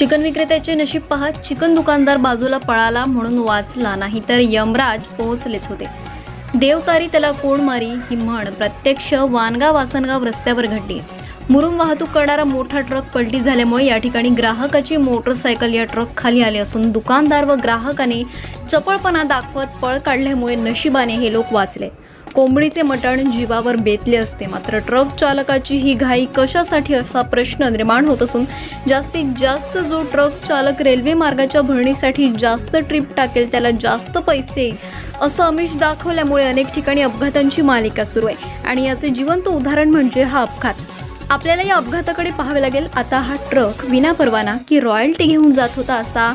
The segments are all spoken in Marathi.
चिकन विक्रेत्याचे नशीब पाहत चिकन दुकानदार बाजूला पळाला म्हणून वाचला नाही तर यमराज पोहोचलेच होते. देवतारी त्याला कोण मारी ही म्हण प्रत्यक्ष वानगाव वासनगाव रस्त्यावर घडली. मुरुम वाहतूक करणारा मोठा ट्रक पलटी झाल्यामुळे या ठिकाणी ग्राहकाची मोटरसायकल या ट्रक खाली आली असून दुकानदार व ग्राहकाने चपळपणा दाखवत पळ काढल्यामुळे नशिबाने हे लोक वाचले. कोंबडीचे मटण जीवावर बेतले असते. मात्र ट्रक चालकाची ही घाई कशासाठी असा प्रश्न निर्माण होत असून जास्तीत जास्त जो ट्रक चालक रेल्वे मार्गाच्या भरणीसाठी जास्त ट्रिप टाकेल त्याला जास्त पैसे असं अमिष दाखवल्यामुळे अनेक ठिकाणी अपघातांची मालिका सुरू आहे. आणि याचे जिवंत उदाहरण म्हणजे हा अपघात. आपल्याला या अपघाताकडे पाहावे लागेल. आता हा ट्रक विना परवाना की रॉयल्टी घेऊन जात होता असा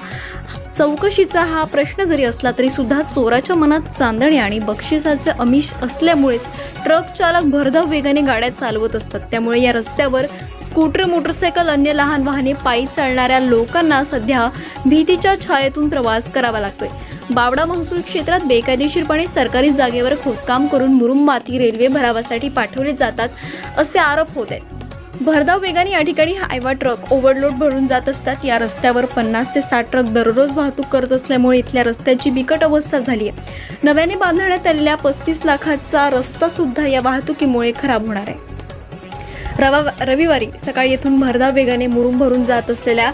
चौकशीचा हा प्रश्न जरी असला तरी सुद्धा चोराच्या मनात चांदणे आणि बक्षिसाचे अमिष असल्यामुळेच ट्रक चालक भरधाव वेगाने गाड्या चालवत असतात. त्यामुळे या रस्त्यावर स्कूटर मोटरसायकल अन्य लहान वाहने पायी चालणाऱ्या लोकांना सध्या भीतीच्या छायेतून प्रवास करावा लागतोय. बावडा महसूल क्षेत्रात बेकायदेशीरपणे सरकारी जागेवर खोदकाम करून मुरुम माती रेल्वे भरावासाठी पाठवले जातात असे आरोप होत आहेत. भरधाव वेगाने या ठिकाणी हायवा ट्रक ओव्हरलोड भरून जात असतात. या रस्त्यावर पन्नास ते साठ ट्रक दररोज वाहतूक करत असल्यामुळे इथल्या रस्त्याची बिकट अवस्था झाली आहे. नव्याने बांधण्यात आलेल्या पस्तीस लाखाचा रस्ता सुद्धा या वाहतुकीमुळे खराब होणार आहे. रवा रविवारी सकाळी येथून भरधाव वेगाने मुरुम भरून जात असलेल्या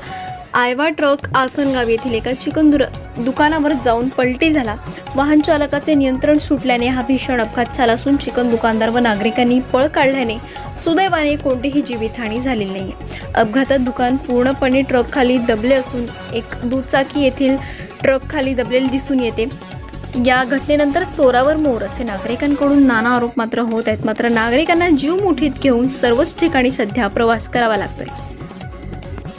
आयवा ट्रक आसनगाव येथील एका चिकन दुर दुकानावर जाऊन पलटी झाला. वाहन चालकाचे नियंत्रण सुटल्याने हा भीषण अपघात झाला असून चिकन दुकानदार व नागरिकांनी पळ काढल्याने सुदैवाने कोणतीही जीवितहानी झालेली नाही. अपघातात दुकान पूर्णपणे ट्रकखाली दबले असून एक दुचाकी येथील ट्रकखाली दबलेली दबलेले दिसून येते. या घटनेनंतर चोरावर मोर असे नागरिकांकडून नाना आरोप मात्र होत आहेत. मात्र नागरिकांना जीव मुठीत घेऊन सर्वच ठिकाणी सध्या प्रवास करावा लागतोय.